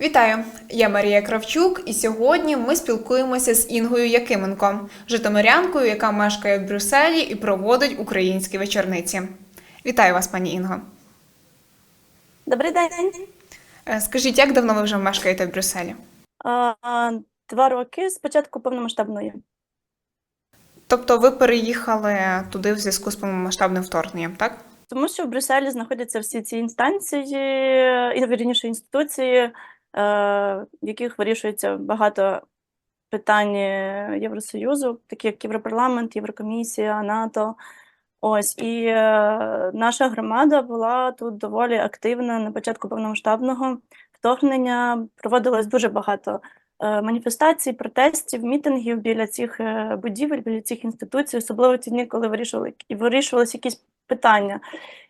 Вітаю! Я Марія Кравчук, і сьогодні ми спілкуємося з Інгою Якименко, житомирянкою, яка мешкає в Брюсселі і проводить українські вечорниці. Вітаю вас, пані Інго. Добрий день. Е, Скажіть, як давно ви вже мешкаєте в Брюсселі? А, Два роки з початку повномасштабної. Тобто ви переїхали туди в зв'язку з повномасштабним вторгненням, так? Тому що в Брюсселі знаходяться всі ці інстанції, і вірніше інституції, в яких вирішується багато питань Євросоюзу, такі як Європарламент, Єврокомісія, НАТО. Ось і е, наша громада була тут доволі активна на початку повномасштабного вторгнення. Проводилось дуже багато е, маніфестацій, протестів, мітингів біля цих е, будівель, біля цих інституцій, особливо ті дні, коли вирішували і вирішувалися якісь питання.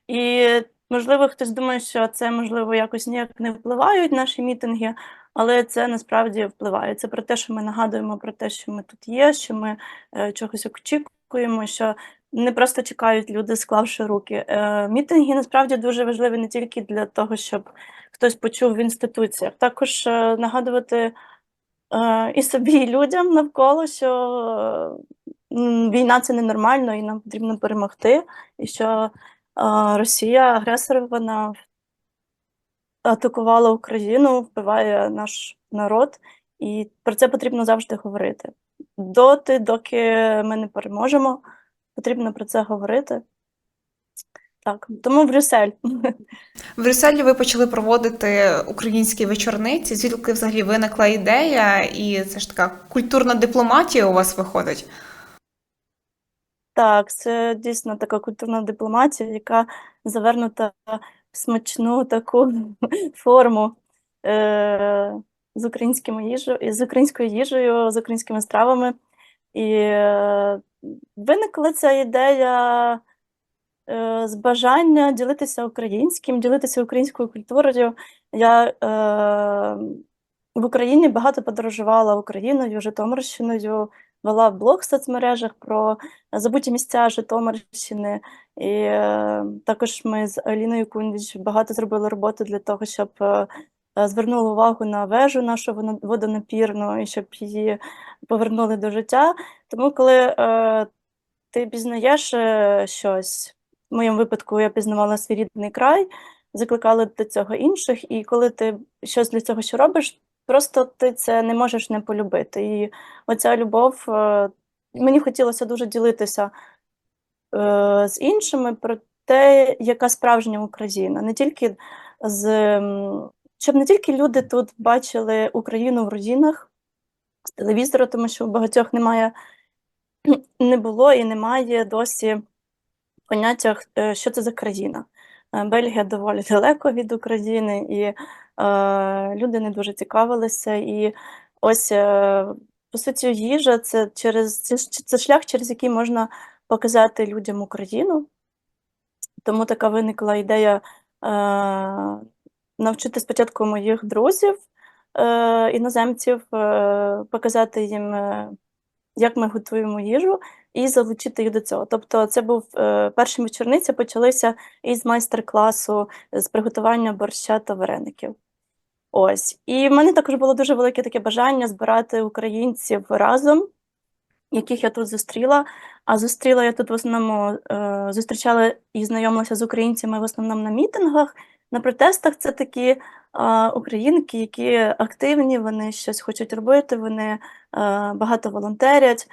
І можливо, хтось думає, що це можливо якось ніяк не впливають наші мітинги, але це насправді впливає. Це про те, що ми нагадуємо про те, що ми тут є, що ми е, чогось очікуємо, що не просто чекають люди, склавши руки. Е, мітинги насправді дуже важливі не тільки для того, щоб хтось почув в інституціях, також е, нагадувати е, і собі, і людям навколо, що е, війна це ненормально, і нам потрібно перемогти, і що Росія, агресор, вона атакувала Україну, вбиває наш народ, і про це потрібно завжди говорити. Доти, доки ми не переможемо, потрібно про це говорити. Так, тому Брюссель. В Брюсселі ви почали проводити українські вечорниці. Звідки взагалі виникла ідея, і це ж така культурна дипломатія у вас виходить. Так, це дійсно така культурна дипломатія, яка завернута в смачну таку форму е, з українською їжею, з українською їжею, з українськими стравами. І е, виникла ця ідея е, з бажання ділитися українським, ділитися українською культурою. Я е, в Україні багато подорожувала Україною, Житомирщиною, вела блог в соцмережах про забуті місця Житомирщини. І е, також ми з Аліною Кундіч багато зробили роботи для того, щоб е, е, звернули увагу на вежу нашу водонапірну і щоб її повернули до життя. Тому, коли е, ти пізнаєш е, щось, в моєму випадку я пізнавала свій рідний край, закликала до цього інших, і коли ти щось для цього ще робиш, просто ти це не можеш не полюбити. І оця любов, е, мені хотілося дуже ділитися е, з іншими про те, яка справжня Україна, не тільки з щоб не тільки люди тут бачили Україну в родинах з телевізора, тому що у багатьох немає, не було і немає досі поняття, е, що це за країна. Е, Бельгія доволі далеко від України, і е, люди не дуже цікавилися. І ось, е, по суті, їжа це через це, це шлях, через який можна показати людям Україну. Тому така виникла ідея е, навчити спочатку моїх друзів, е, іноземців, е, показати їм, е, як ми готуємо їжу, і залучити їх до цього. Тобто, це був е, перші вечорниці почалися із майстер-класу з приготування борща та вареників. Ось. І в мене також було дуже велике таке бажання збирати українців разом, яких я тут зустріла. А зустріла я тут в основному е, зустрічала і знайомилася з українцями в основному на мітингах. На протестах це такі е, українки, які активні, вони щось хочуть робити, вони е, багато волонтерять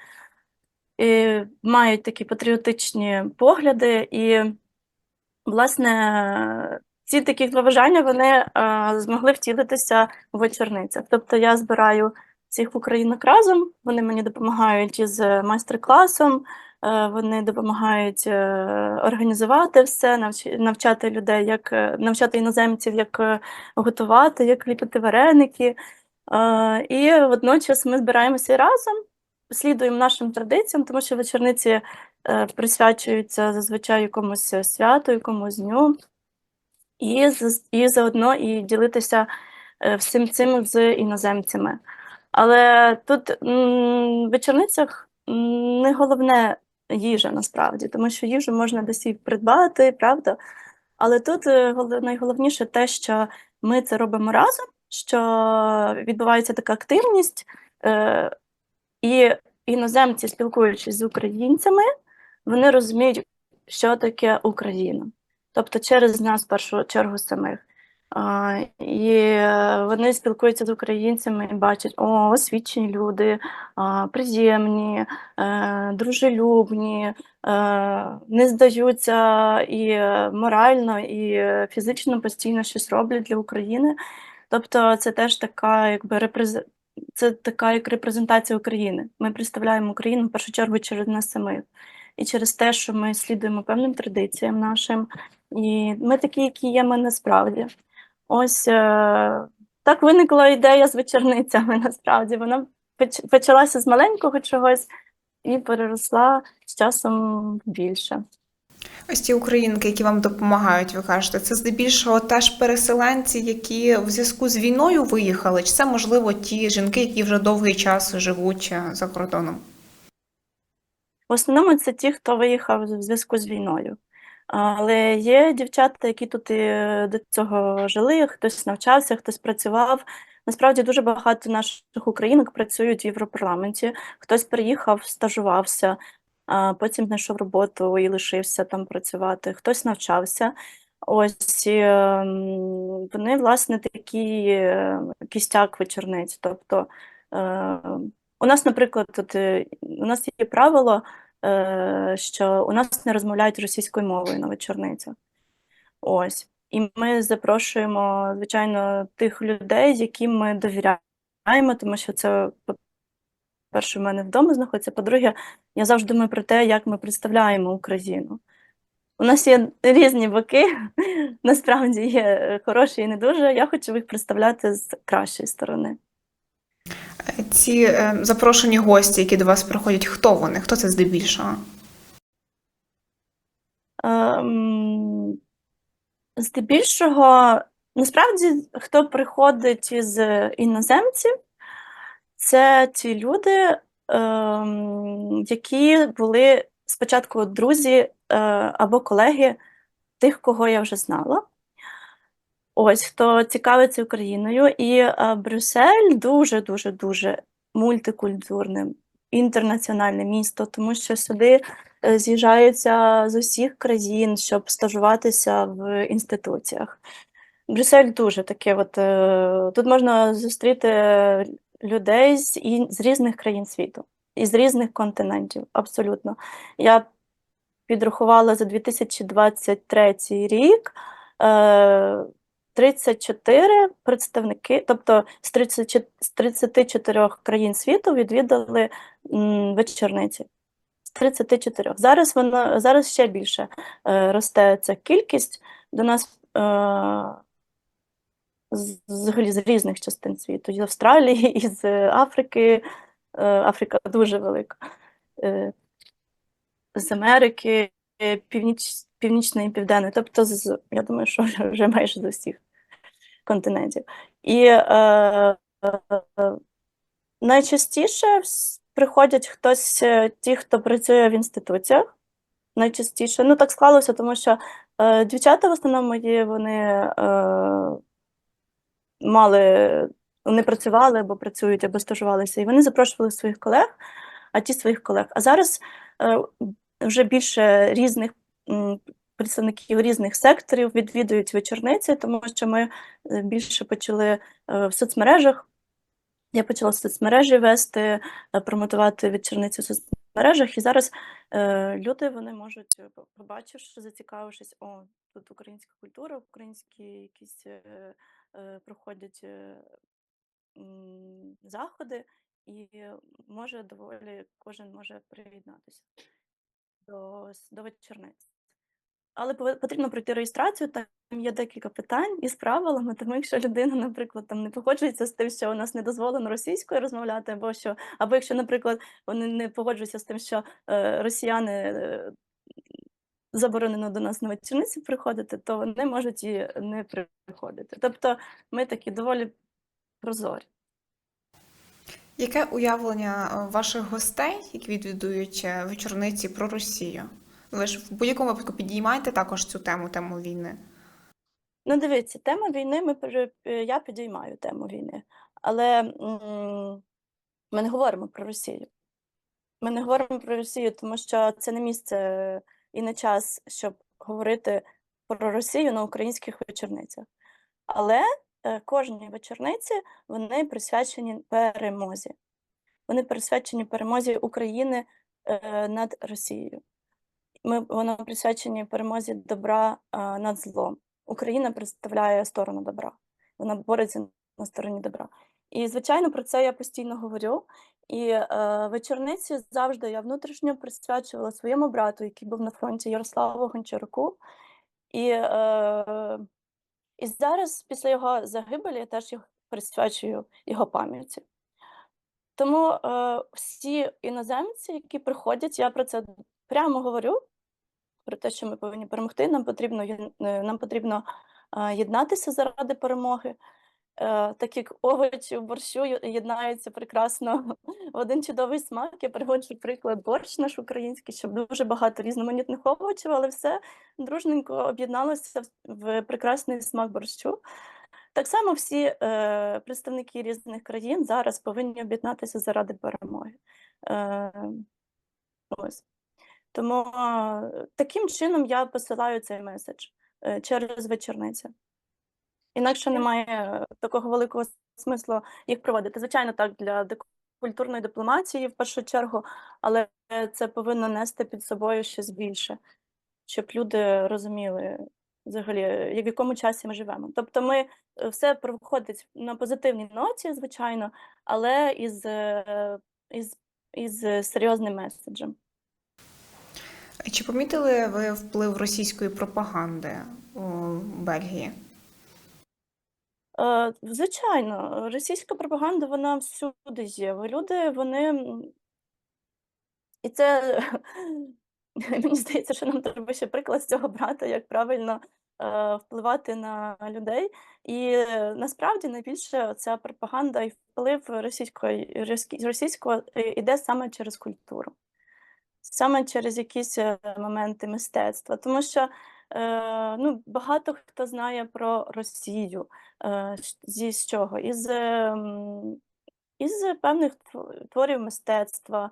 і мають такі патріотичні погляди. І, власне, ці такі два бажання вони е, змогли втілитися в вечорницях. Тобто я збираю всіх українок разом, вони мені допомагають із майстер-класом, вони допомагають е, організувати все, навчати людей, як е, навчати іноземців, як е, готувати, як ліпити вареники. Е, І водночас ми збираємося разом, слідуємо нашим традиціям, тому що вечорниці е, присвячуються зазвичай якомусь святу, якомусь дню, і, і заодно і ділитися е, всім цим з іноземцями. Але тут в вечорницях не головне їжа насправді, тому що їжу можна десь і придбати, правда? Але тут е, найголовніше те, що ми це робимо разом, що відбувається така активність, е, і іноземці, спілкуючись з українцями, вони розуміють, що таке Україна. Тобто через нас, в першу чергу, самих. І е, вони спілкуються з українцями і бачать, о, освічені люди, приємні, е, дружелюбні, е, не здаються і морально, і фізично постійно щось роблять для України. Тобто це теж така, якби репрез... це така як репрезентація України. Ми представляємо Україну в першу чергу через нас самих. І через те, що ми слідуємо певним традиціям нашим, і ми такі, які є ми насправді. Ось е, так виникла ідея з вечорницями. Насправді вона почалася з маленького чогось і переросла з часом більше. Ось ті українки, які вам допомагають, ви кажете, це здебільшого теж переселенці, які в зв'язку з війною виїхали, чи це можливо ті жінки, які вже довгий час живуть е, за кордоном? В основному це ті, хто виїхав в зв'язку з війною. Але є дівчата, які тут і до цього жили, хтось навчався, хтось працював. Насправді дуже багато наших українок працюють в Європарламенті. Хтось приїхав, стажувався, а потім знайшов роботу і лишився там працювати. Хтось навчався. Ось ем, вони, власне, такі е, кістяк вечорниць. Тобто е, у нас, наприклад, тут е, у нас є правило е, що у нас не розмовляють російською мовою на вечорницях. Ось. І ми запрошуємо, звичайно, тих людей, яким ми довіряємо, тому що це, по-перше, в мене вдома знаходиться. По-друге, я завжди думаю про те, як ми представляємо Україну. У нас є різні боки, насправді є хороші і не дуже. Я хочу їх представляти з кращої сторони. Ці е, запрошені гості, які до вас приходять, хто вони? Хто це здебільшого? Ем, Здебільшого, насправді, хто приходить із іноземців, це ті люди, ем, які були спочатку друзі е, або колеги тих, кого я вже знала. Ось хто цікавиться Україною, і е, Брюссель дуже дуже дуже мультикультурне, інтернаціональне місто, тому що сюди е, з'їжджаються з усіх країн, щоб стажуватися в інституціях. Брюссель дуже таке, от е, тут можна зустріти людей з, і, з різних країн світу, і з різних континентів, абсолютно. Я підрахувала за 2023 рік. Е, 34 представники, тобто з 30, з 34 країн світу відвідали м, вечорниці. З 34. Зараз воно зараз ще більше е, росте ця кількість. До нас е, з- взагалі з різних частин світу, з Австралії, із Африки. Е, Африка дуже велика. Е, з Америки, Північ, Північної і Південної, тобто з, я думаю, що вже- майже з усіх континентів. І е, е, найчастіше приходять хтось, е, ті, хто працює в інституціях. Найчастіше. Ну, так склалося, тому що е, дівчата в основному є, вони е, мали, вони працювали або працюють, або стажувалися, і вони запрошували своїх колег, а ті своїх колег. А зараз е, вже більше різних представників різних секторів відвідують вечорниці, тому що ми е, більше почали е, в соцмережах. Я почала соцмережі вести, е, промотувати вечорниці в соцмережах, і зараз люди вони можуть, по- побачивши, зацікавившись, о, тут українська культура, українські якісь проходять заходи, і може доволі кожен може приєднатися до, до вечорниць. Але потрібно пройти реєстрацію, там є декілька питань із правилами, тому якщо людина, наприклад, там не погоджується з тим, що у нас не дозволено російською розмовляти, або що, або якщо, наприклад, вони не погоджуються з тим, що е, росіяни е, заборонено до нас на вечорниці приходити, то вони можуть і не приходити. Тобто ми такі доволі прозорі. Яке уявлення е, ваших гостей, які відвідують е, вечорниці про Росію? Ви ж в будь-якому випадку підіймаєте також цю тему, тему війни. Ну, дивіться, тема війни ми е, я підіймаю тему війни, але ми не говоримо про Росію. Ми не говоримо про Росію, тому що це не місце і не час, щоб говорити про Росію на українських вечорницях. Але е, кожній вечорниці вони присвячені перемозі. Вони присвячені перемозі України е, над Росією. Ми, вони присвячені перемозі добра е, над злом. Україна представляє сторону добра. Вона бореться на стороні добра. І, звичайно, про це я постійно говорю. І е, вечорниці завжди я внутрішньо присвячувала своєму брату, який був на фронті Ярославу Гончаруку. І, і зараз, після його загибелі, я теж їх присвячую його пам'яті. Тому е, всі іноземці, які приходять, я про це прямо говорю, про те, що ми повинні перемогти. Нам потрібно е, нам потрібно е, єднатися заради перемоги. Е, Так як овочі в борщу єднаються прекрасно в один чудовий смак. Я приводжу приклад борщ наш український, щоб дуже багато різноманітних овочів, але все дружненько об'єдналося в- прекрасний смак борщу. Так само всі е, представники різних країн зараз повинні об'єднатися заради перемоги. Е, ось. Тому е, таким чином я посилаю цей меседж е, через вечорниці. Інакше немає е, такого великого смислу їх проводити. Звичайно, так, для культурної дипломатії в першу чергу, але це повинно нести під собою щось більше, щоб люди розуміли взагалі, в якому часі ми живемо. Тобто ми е, все проходить на позитивній ноті, звичайно, але із, е, із, із серйозним меседжем. Чи помітили ви вплив російської пропаганди у Бельгії? Е, Звичайно, російська пропаганда вона всюди є. Люди, вони. І це мені здається, що нам треба ще приклад з цього брати, як правильно е, впливати на людей. І е, насправді найбільше ця пропаганда і вплив російської російського е, іде саме через культуру, саме через якісь е, моменти мистецтва. Тому що е, ну, багато хто знає про Росію. Е, зі з чого? Із, ем, із певних творів мистецтва,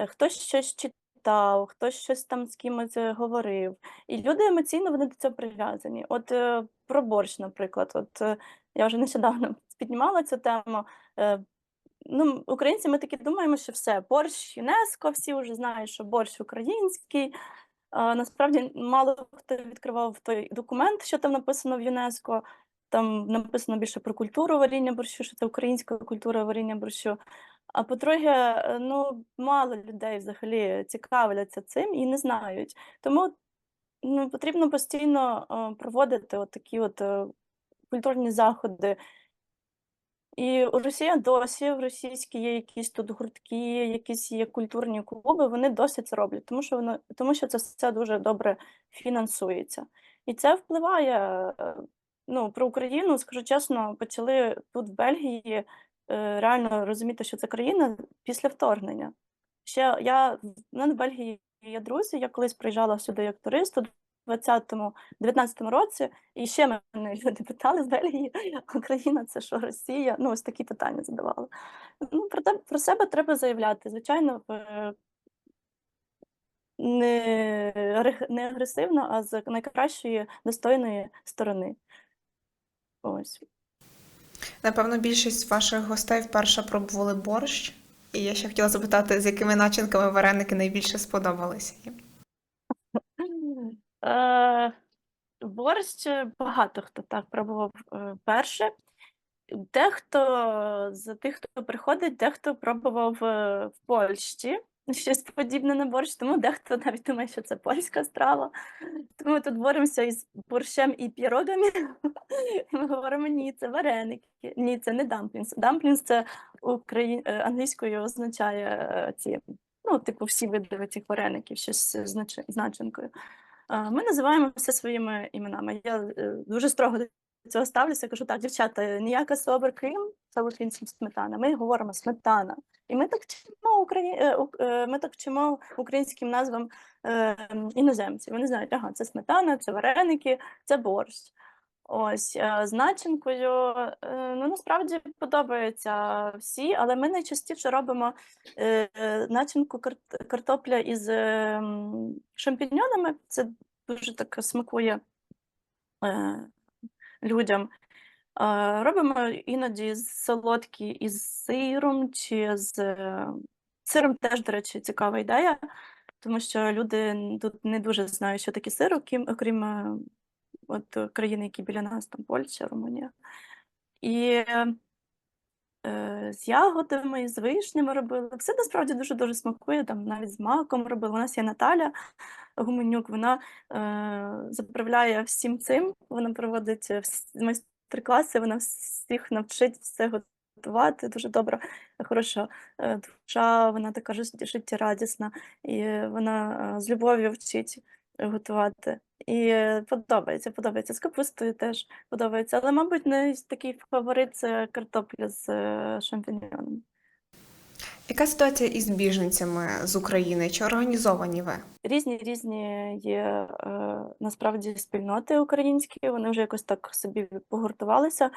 Е, хтось щось читав, хтось щось там з кимось е, говорив. І люди емоційно вони до цього прив'язані. От е, про борщ, наприклад, от е, я вже нещодавно піднімала цю тему. Е, Ну, українці, ми такі думаємо, що все, борщ ЮНЕСКО, всі вже знають, що борщ український. Насправді мало хто відкривав той документ, що там написано в ЮНЕСКО. Там написано більше про культуру варіння борщу, що це українська культура варіння борщу. А по-друге, е, ну мало людей взагалі цікавляться цим і не знають. Тому ну, потрібно постійно е, проводити от такі от е, культурні заходи. І у Росія досі в російській є якісь тут гуртки, якісь є культурні клуби, вони досі це роблять, тому що воно тому що це все дуже добре фінансується. І це впливає. Ну, про Україну, скажу чесно, почали тут в Бельгії е, реально розуміти, що це країна після вторгнення. Ще я в Бельгії є друзі, я колись приїжджала сюди як турист у 20-му, 19-му році, і ще мене люди питали з Бельгії, Україна це що, Росія? Ну, ось такі питання задавали. Ну, про, те, про себе треба заявляти. Звичайно, не, не агресивно, а з найкращої достойної сторони. Ось. Напевно, більшість ваших гостей вперше пробували борщ. І я ще хотіла запитати, з якими начинками вареники найбільше сподобалися їм. Е, борщ багато хто так пробував е, перше. Дехто з тих, хто приходить, дехто пробував е, в Польщі щось подібне на борщ, тому дехто навіть думає, що це польська страва. Тому ми тут боремося із борщем і пірогами. Ми говоримо, ні, це вареники, ні, це не дамплінс. Дамплінс це украї... е, англійською означає ці, ну, типу, всі види цих вареників, щось з начи- з начинкою. А, Ми називаємо все своїми іменами. Я е, дуже строго до цього ставлюся. Кажу, так, дівчата, ніяка собер крім це сметана. Ми говоримо сметана. І ми так вчимо Украї... е, е, ми так вчимо українським назвам е, іноземців. Вони знають, ага, це сметана, це вареники, це борщ. Ось е, з начинкою. е, Ну насправді подобаються всі, але ми найчастіше робимо е, начинку картопля із шампіньонами. Це дуже так смакує людям. Робимо іноді солодкі із сиром чи з сиром теж, до речі, цікава ідея, тому що люди тут не дуже знають, що таке сир, окрім, от е, країни, які біля нас, там Польща, Румунія. І е, з ягодами, з вишнями робили. Все насправді дуже-дуже смакує, там навіть з маком робили. У нас є Наталя Гуменюк, вона е, заправляє всім цим, вона проводить майстер-класи, вона всіх навчить все готувати. Дуже добра, хороша е, душа, вона така жит- життєрадісна, і вона е, з любов'ю вчить готувати. І подобається, подобається. З капустою теж подобається. Але, мабуть, не такий фаворит це картопля з е, шампіньонами. Яка ситуація із біженцями з України? Чи організовані ви? Різні різні є е, насправді спільноти українські, вони вже якось так собі погуртувалися.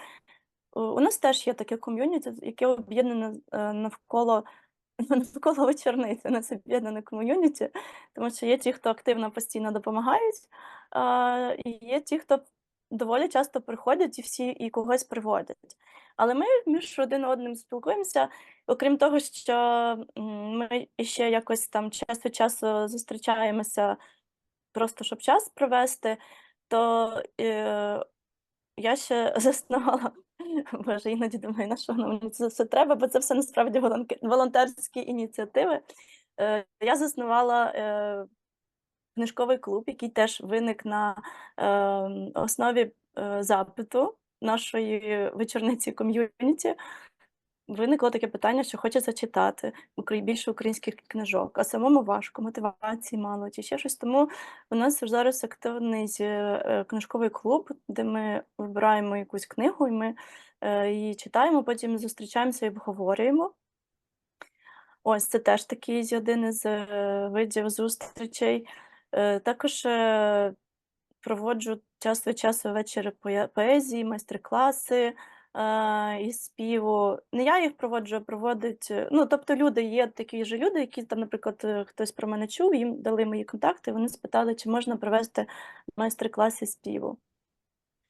У нас теж є таке ком'юніті, яке об'єднане е, навколо навколо вечорниці. У нас об'єднане ком'юніті, тому що є ті, хто активно постійно допомагають, і є ті, хто доволі часто приходять і всі і когось приводять. Але ми між один одним спілкуємося. Окрім того, що ми ще якось там час від часу зустрічаємося просто щоб час провести, то е, я ще заснувала, боже, іноді думаю, на що нам це все треба, бо це все насправді волонтерські ініціативи. Е, я заснувала е, книжковий клуб, який теж виник на е, основі запиту нашої вечорниці ком'юніті. Виникло таке питання, що хочеться читати більше українських книжок, а самому важко, мотивації мало чи ще щось. Тому у нас зараз активний е, книжковий клуб, де ми вибираємо якусь книгу, і ми е, її читаємо, потім зустрічаємося і обговорюємо. Ось це теж такий один із е, видів зустрічей. Також проводжу час від часу вечори поезії, майстер-класи е, із співу. Не я їх проводжу, а проводить. е, Ну, тобто, люди є такі ж люди, які там, наприклад, е, хтось про мене чув, їм дали мої контакти, вони спитали, чи можна провести майстер-клас із співу.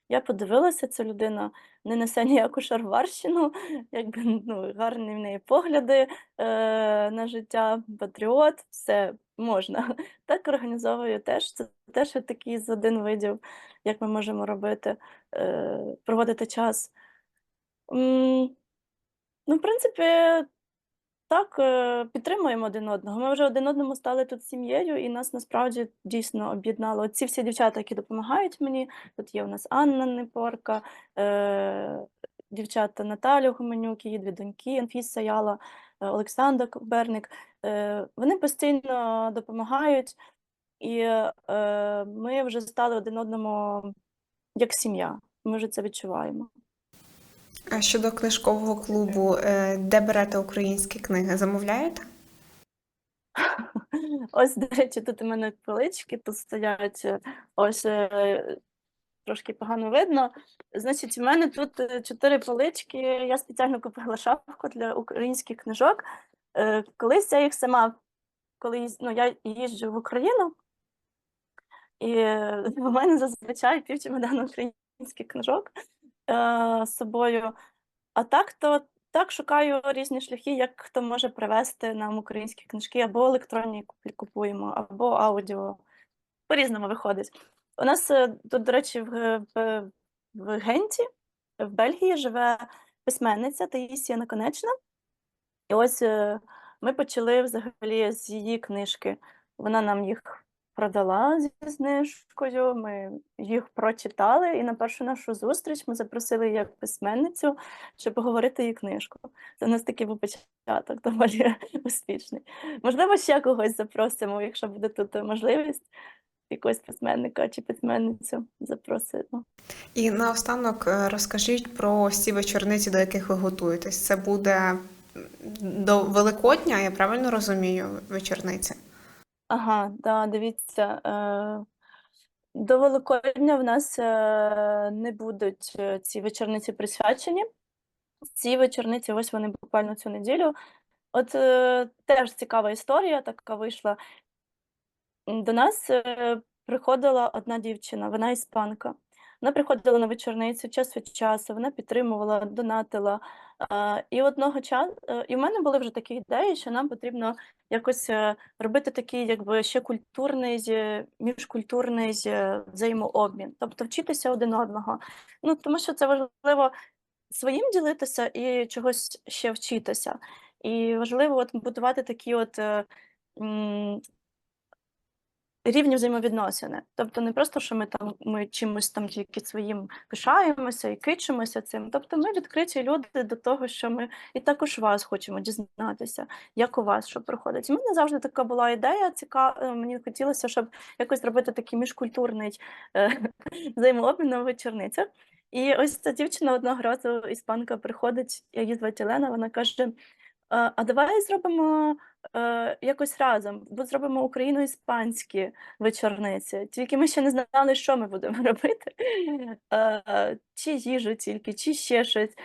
Я подивилася, ця людина не несе ніяку шарварщину, якби ну, гарні в неї погляди е, на життя, патріот, все можна. Так організовую теж. Це теж такий з один видів, як ми можемо робити, е, проводити час. Ну, в принципі, так, е, підтримуємо один одного. Ми вже один одному стали тут сім'єю, і нас насправді дійсно об'єднало. Ці всі дівчата, які допомагають мені. Тут є у нас Анна Непорка, е, дівчата Наталя Гуменюк, її дві доньки, Анфіса Яла, е, Олександр Берник. Е, вони постійно допомагають, і е, ми вже стали один одному як сім'я. Ми вже це відчуваємо. А щодо книжкового клубу, е, де берете українські книги? Замовляєте? Ось, до речі, тут у мене полички тут стоять. е, Ось е, трошки погано видно. Значить, у мене тут чотири полички. Я спеціально купила шапку для українських книжок. Колись я їх сама, коли ну, я їжджу в Україну, і в мене зазвичай пів чемодану українських книжок е, собою. А так, то так шукаю різні шляхи, як хто може привезти нам українські книжки, або електронні купуємо, або аудіо. По-різному виходить. У нас е, тут, до речі, в, в, в Генті, в Бельгії, живе письменниця Таїсія Наконечна. І ось е, ми почали взагалі з її книжки. Вона нам їх продала зі знижкою, ми їх прочитали, і на першу нашу зустріч ми запросили як письменницю, щоб поговорити її книжку. Це у нас такий був початок доволі успішний. Можливо, ще когось запросимо, якщо буде тут можливість, якогось письменника чи письменницю запросимо. І наостанок е, розкажіть про всі вечорниці, до яких ви готуєтесь. Це буде до Великодня, я правильно розумію, вечорниці? Ага, да, дивіться. Е, До Великодня в нас е, не будуть е, ці вечорниці присвячені. Ці вечорниці, ось вони буквально цю неділю. От е, теж цікава історія така вийшла. До нас е, приходила одна дівчина, вона іспанка. Вона приходила на вечорницю час від часу, вона підтримувала, донатила. Е, і одного часу, і в мене були вже такі ідеї, що нам потрібно якось е, робити такий, якби ще культурний, е, міжкультурний е, взаємообмін, тобто вчитися один одного. Ну тому що це важливо своїм ділитися і чогось ще вчитися. І важливо от будувати такі от е, рівні взаємовідносини. Тобто не просто, що ми там ми чимось там тільки своїм пишаємося і кичимося цим. Тобто ми відкриті люди до того, що ми і також вас хочемо дізнатися, як у вас що проходить. У мене завжди така була ідея цікава. Мені хотілося, щоб якось зробити такий міжкультурний е, взаємообмін на вечорницях. І ось ця дівчина одного разу іспанка приходить, її звати Олена, вона каже: «А а давай зробимо е, якось разом, бо зробимо україно-іспанські вечорниці. Тільки ми ще не знали, що ми будемо робити, е, чи їжу тільки, чи ще щось.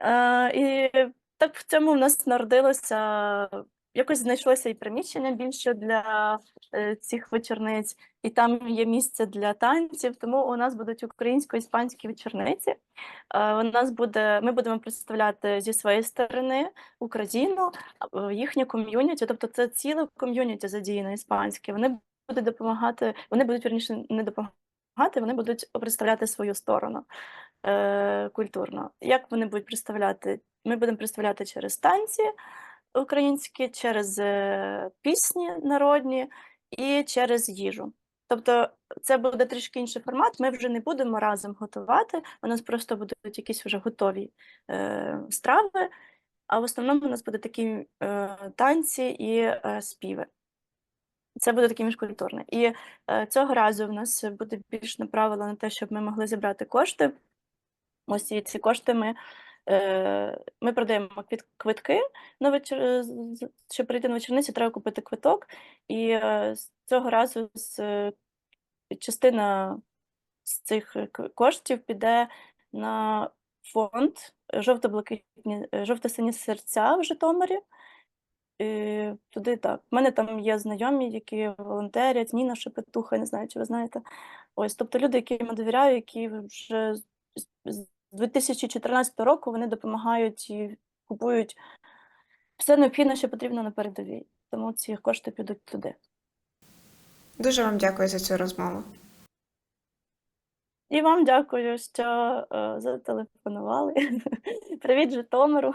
Е, і так в цьому в нас народилося, якось знайшлося і приміщення більше для е, цих вечорниць, і там є місце для танців, тому у нас будуть українсько-іспанські вечорниці. Е, у нас буде, ми будемо представляти зі своєї сторони Україну, е, їхнє ком'юніті, тобто це ціле ком'юніті задіяне іспанське. Вони будуть допомагати, вони будуть вірніше не допомагати, вони будуть представляти свою сторону е, культурно. Як вони будуть представляти? Ми будемо представляти через танці українські, через е, пісні народні і через їжу. Тобто це буде трішки інший формат. Ми вже не будемо разом готувати. У нас просто будуть якісь вже готові е, страви, а в основному у нас будуть такі е, танці і е, співи. Це буде таке міжкультурне. І е, цього разу в нас буде більш направлено на те, щоб ми могли зібрати кошти. Ось і ці кошти ми, ми продаємо квитки на вечір, щоб прийти на вечорниці, треба купити квиток. І е, з цього разу з, е, частина з цих е, коштів піде на фонд жовто-блакитні, е, жовто-сині серця в Житомирі. І туди так. У мене там є знайомі, які волонтерять, Ніна Шепетуха, не знаю, чи ви знаєте. Ось, тобто люди, яким я довіряю, які вже з- з 2014 року вони допомагають і купують все необхідне, що потрібно на передовій. Тому ці кошти підуть туди. Дуже вам дякую за цю розмову. І вам дякую, що е, зателефонували. Привіт, Житомиру.